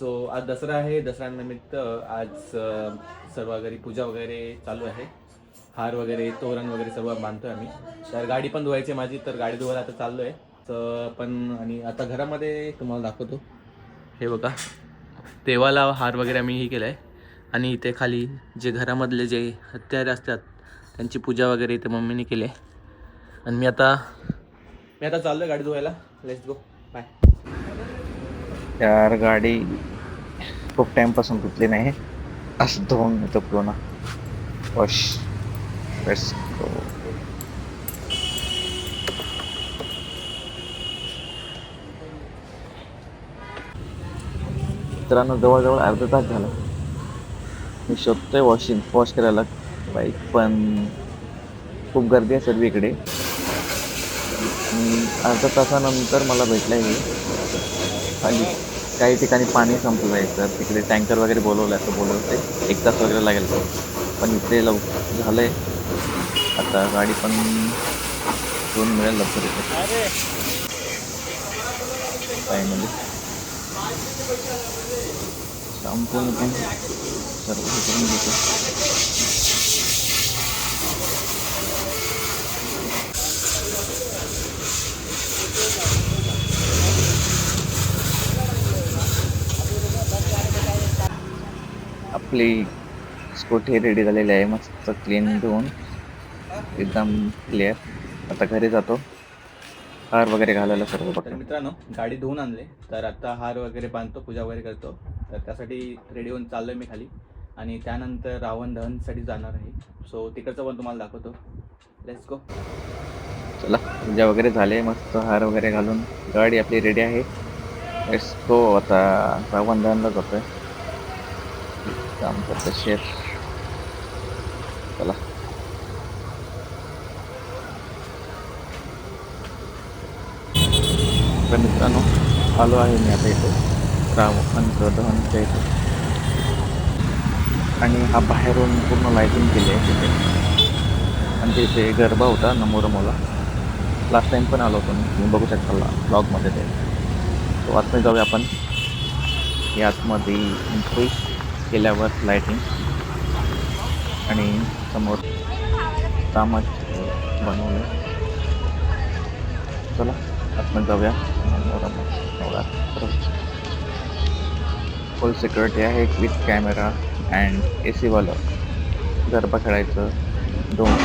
So आज दसरा आहे. दसऱ्यानिमित्त आज सर्व घरी पूजा वगैरे चालू आहे. हार वगैरे तोरण वगैरे सर्व बांधतोय आम्ही. तर गाडी पण धुवायची आहे माझी तर गाडी धुवायला आता चाललो आहे तर पण आणि आता घरामध्ये तुम्हाला दाखवतो. हे बघा. देवाला हार वगैरे आम्ही हे केलं आहे आणि इथे खाली जे घरामधले जे हत्यारे असतात त्यांची पूजा वगैरे इथे मम्मीने केली आहे. आणि मी आता मी आता चाललो आहे गाडी धुवायला. लेट्स गो यार गाडी खूप टाईमपासून धुतली नाही असं धुवून येतो पूर्ण. वॉश लेट्स मित्रांनो जवळजवळ अर्धा तास झाला. मी शोधतोय वॉशिंग वॉश करायला. बाईक पण खूप गर्दी आहे सर्वीकडे. अर्धा तासानंतर मला भेटलं हे. आणि काही ठिकाणी पाणी संपलं आहे तर तिकडे टँकर वगैरे बोलवलं असं बोलवलं ते. एक तास वगैरे लागेल पण इथे लव झालं आहे आता गाडी पण दोन मिळेल लवकर इथे काय म्हणजे संपूर्ण पण सर्व करून घेतो. आपली स्कूटी रेडी झालेली आहे. मस्त क्लीन धुवून एकदम क्लिअर आता घरी जातो. हार वगैरे घालायला सर्व तर मित्रांनो गाडी धुवून आणले. तर आता हार वगैरे बांधतो पूजा वगैरे करतो. तर त्यासाठी रेडी होऊन चाललोय मी खाली. आणि त्यानंतर रावण दहनसाठी जाणार आहे. सो तिकडचं पण तुम्हाला दाखवतो. लेट्स गो चला पूजा वगैरे झाले. मस्त हार वगैरे घालून गाडी आपली रेडी आहे. लेट्स गो आता रावणदानला जातोय. काम करतो शेर चला तर मित्रांनो आलो आहे मी आता इथे रावणांचं दहनच्या इथे आणि हा बाहेरून पूर्ण लाईटिंग केली आहे तिथे आणि तिथे गरबा होता नमोरमोला लास्ट टाईम पण आलो होतो मी बघू शकता ब्लॉगमध्ये ते तो आतमध्ये जाऊया आपण या आतमध्ये एंट्री केल्यावर लाईटिंग आणि समोर तामच बनवलं. चला आपण जाऊया. फुल सिक्युरिटी आहे विथ कॅमेरा अँड ए सीवालं गरबा खेळायचं दोन.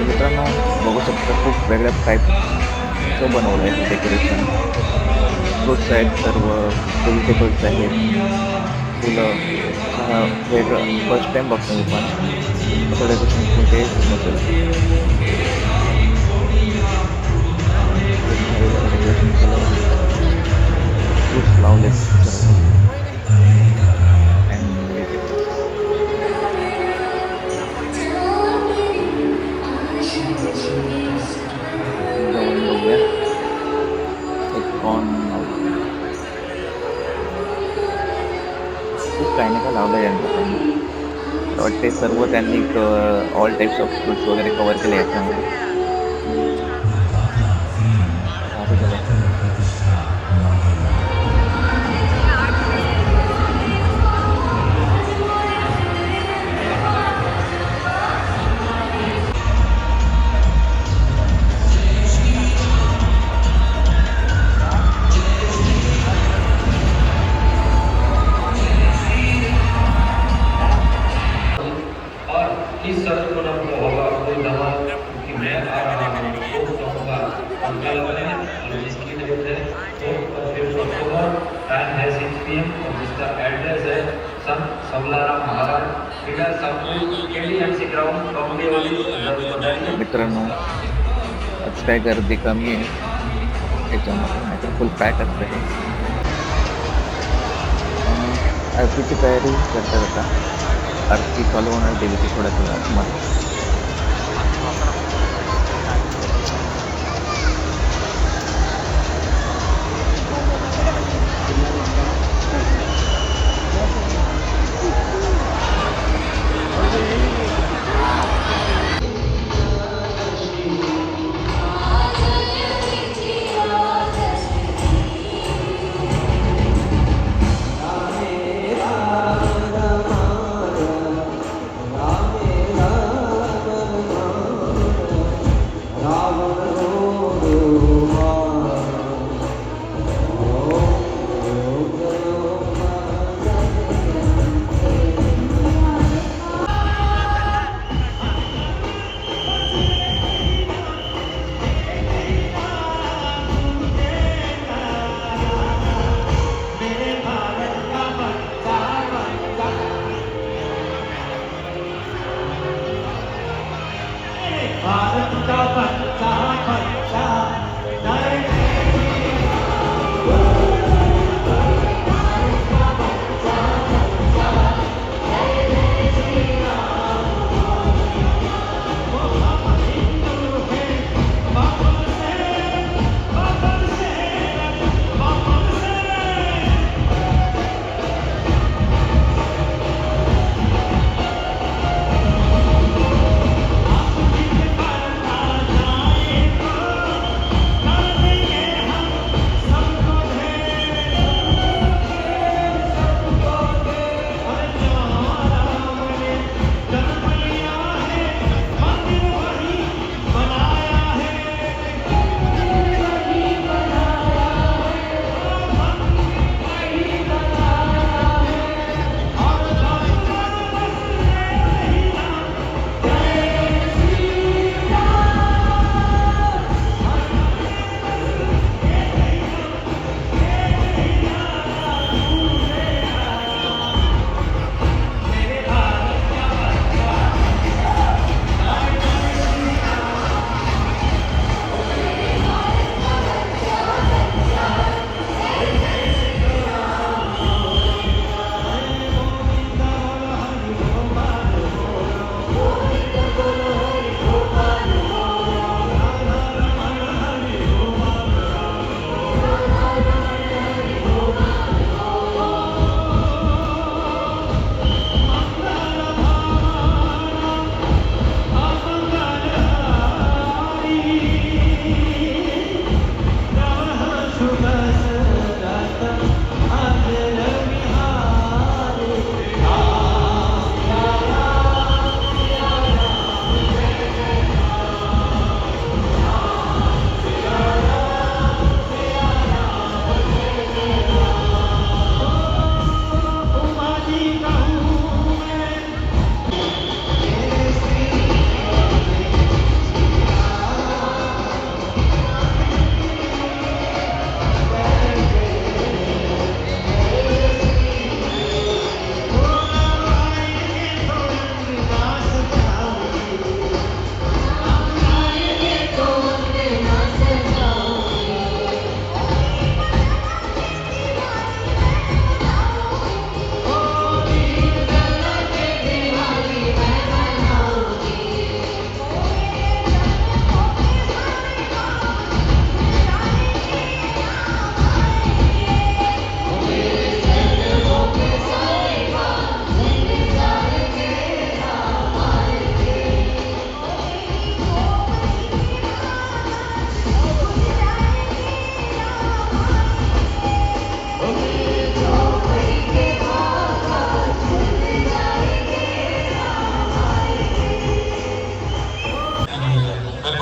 मित्रांनो बघू शकता खूप वेगळ्या टाईपचं बनवलं आहे डेकोरेशन फ्रुट्स आहेत सर्व व्हेजिटेबल्स आहेत. फुलं हा वेगळं फर्स्ट टाईम बघतो मी पण असं डेकोरेशन कुठे नसेल फ्रुट्स लावले जाऊन खूप काही नाही का लावलं आहे यांचं पण. वाटते सर्व त्यांनी ऑल टाईप्स ऑफ फ्रुट्स वगैरे कवर केले याच्यामध्ये. कॉमेडी आज काय गर्दी कमी आहे. त्याच्यामुळे नाहीतर फुल पॅक असते आरतीची तयारी करता करता आरती चालू होणार देवीची थोड्या थोड्या मध्ये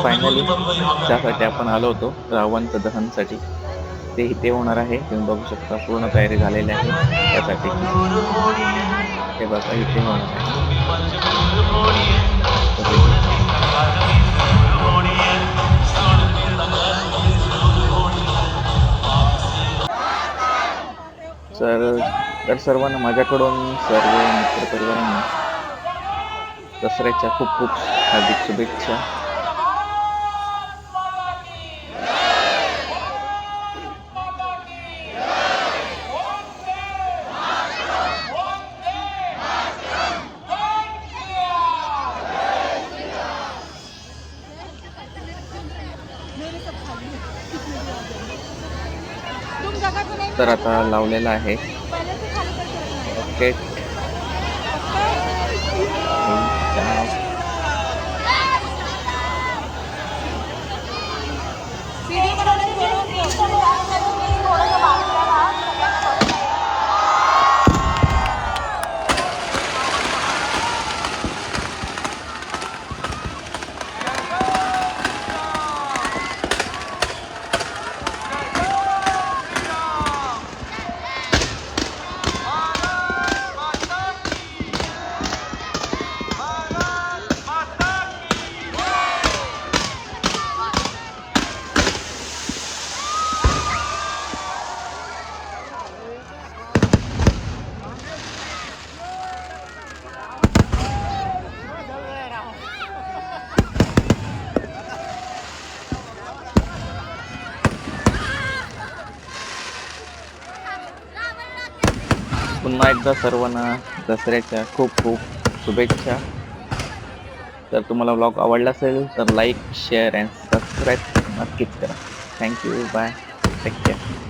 फॅमिली त्यासाठी आपण आलो होतो रावणचं दहनसाठी ते इथे होणार आहे तुम्ही बघू शकता पूर्ण तयारी झालेली आहे त्यासाठी. हे बघा इथे होणार आहे. तर तर सर्वांना माझ्याकडून सर्व मित्रपरिवारांना दसऱ्याच्या खूप खूप हार्दिक शुभेच्छा तुम जगह तो नहीं तर आता लावलेला आहे. पहले एकदा सर्वांना दसऱ्याच्या खूप खूप शुभेच्छा. जर तुम्हाला ब्लॉग आवडला असेल तर लाईक शेअर अँड सबस्क्राईब नक्कीच करा. थँक्यू बाय टेक केअर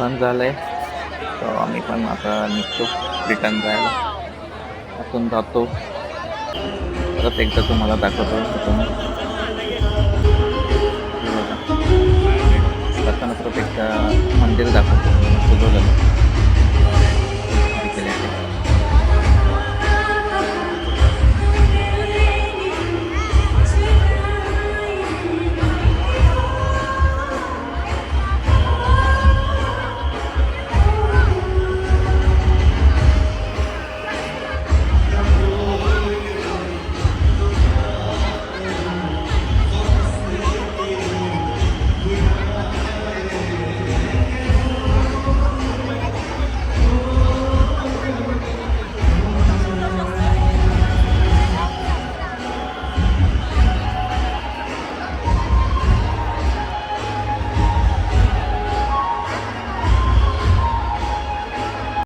सहन झालं आहे तर आम्ही पण आता निघतो रिटर्न जायला. आपण जातो. परत एकदा तुम्हाला दाखवतो तिथून. हे परत एकदा मंदिर दाखवतो. सजवलेलं